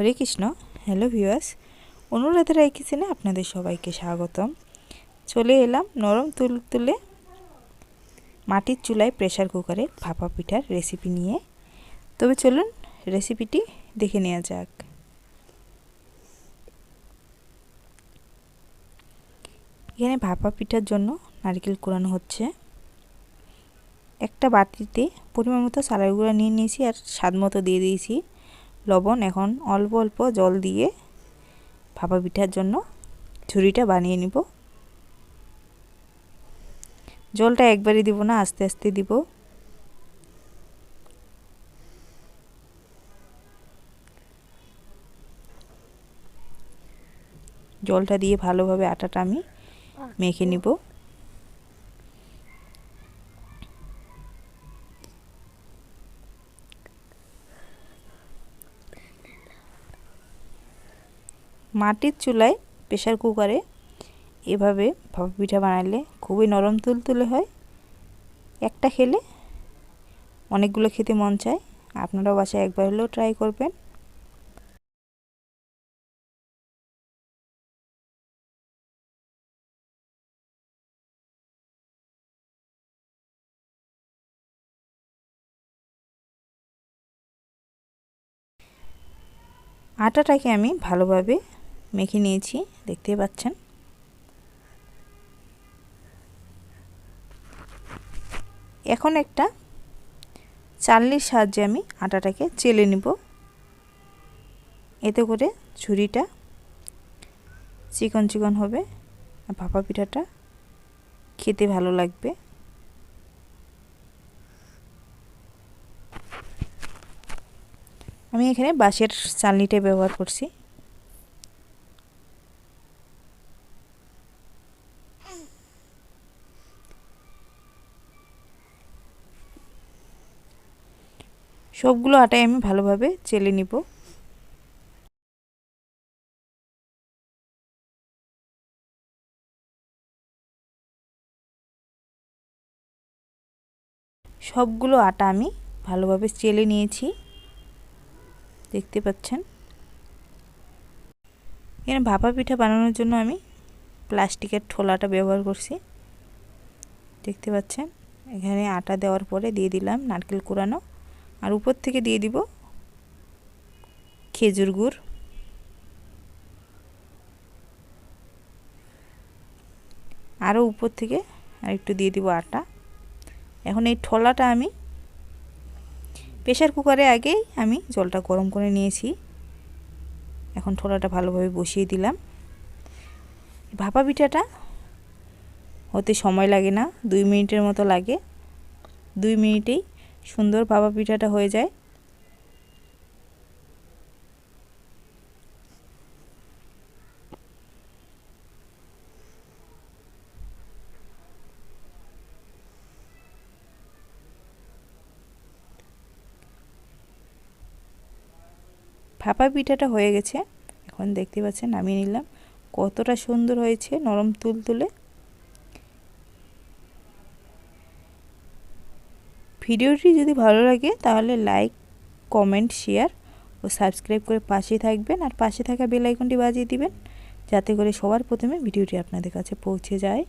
Hare Krishna, hello viewers. Anuradha Roy কিচেনে আপনাদের সবাইকে স্বাগতম। চলে এলাম নরম তুল তুলে মাটির চুলায় প্রেশার কুকারে ভাপা পিঠার রেসিপি নিয়ে। তবে চলুন রেসিপিটি দেখে নেওয়া যাক। এখানে ভাপা পিঠার জন্য নারকেল কোরানো হচ্ছে। একটা বাটিতে পরিমাণ মতো চালের গুঁড়া নিয়ে নিয়েছি আর স্বাদ মতো দিয়ে দিয়েছি। লবণ এখন অল্প অল্প জল দিয়ে ভাপা পিঠার জন্য ঝুড়িটা বানিয়ে নিব। জলটা একবারই দিব না, আস্তে আস্তে দিব। জলটা দিয়ে ভালোভাবে আটাটা আমি মেখে নিব। মাটির চুলায় প্রেশার কুকারে এভাবে ভাপা পিঠা বানালে খুবই নরম তুলতুলে হয়। একটা খেলে অনেকগুলো খেতে মন চায়। আপনারাও বাসায় একবার হলেও ট্রাই করবেন। আটাটাকে আমি ভালোভাবে মেখে নিয়েছি, দেখতেই পাচ্ছেন। এখন একটা চালনির সাহায্যে আমি আটাটাকে চেলে নিব। এতে করে ছুরিটা চিকন চিকন হবে আর ভাপা পিঠাটা খেতে ভালো লাগবে। আমি এখানে বাঁশের চালনিটা ব্যবহার করছি। সবগুলো আটাই আমি ভালোভাবে চেলে নিব। সবগুলো আটা আমি ভালোভাবে চেলে নিয়েছি। দেখতে পাচ্ছেন? এখানে ভাপা পিঠা বানানোর জন্য আমি প্লাস্টিকের ঠোলাটা ব্যবহার করছি। দেখতে পাচ্ছেন? এখানে আটা দেওয়ার পরে দিয়ে দিলাম নারকেল কুড়ানো। আর উপর থেকে দিয়ে দিব খেজুর গুড়। আরও উপর থেকে আর একটু দিয়ে দিব আটা। এখন এই ঠোলাটা আমি প্রেশার কুকারে আগেই আমি জলটা গরম করে নিয়েছি। এখন ঠোলাটা ভালোভাবে বসিয়ে দিলাম। ভাপা পিঠাটা হতে সময় লাগে না, দুই মিনিটের মতো লাগে। দুই মিনিটেই সুন্দর ভাপা পিঠাটা হয়ে যায়। ভাপা পিঠাটা হয়ে গেছে। এখন দেখতে পাচ্ছেন, নামিয়ে নিলাম। কতটা সুন্দর হয়েছে, নরম তুল তুলে ভিডিওটি যদি ভালো লাগে, তাহলে লাইক কমেন্ট শেয়ার ও সাবস্ক্রাইব করে পাশে থাকবেন আর পাশে থাকা বেল আইকনটি বাজিয়ে দিবেন, যাতে করে সবার প্রথমে ভিডিওটি আপনাদের কাছে পৌঁছে যায়।